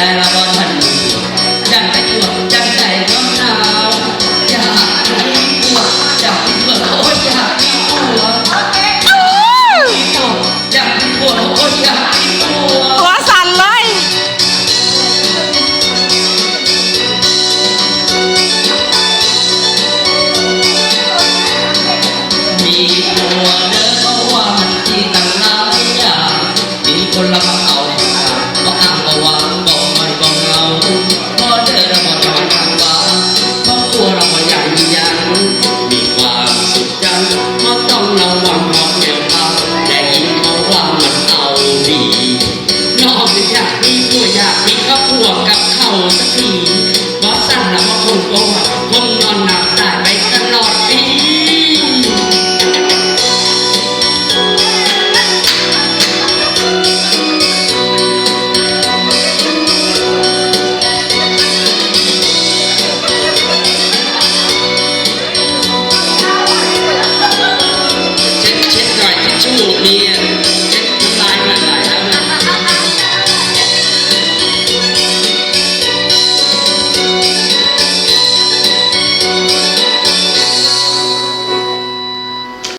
แต่ละบอลทันดังไปตัวดังใจร้อนหนาวอยากมีตัวอยากมีตัวโอ้ยอยากมีตัวอยากมีตัวโอ้ยอยากมีตัวตัวสั่นเลยมีตัวเดินเพราะว่ามันที่ตั้งนานอยากมีคนละเอา 就你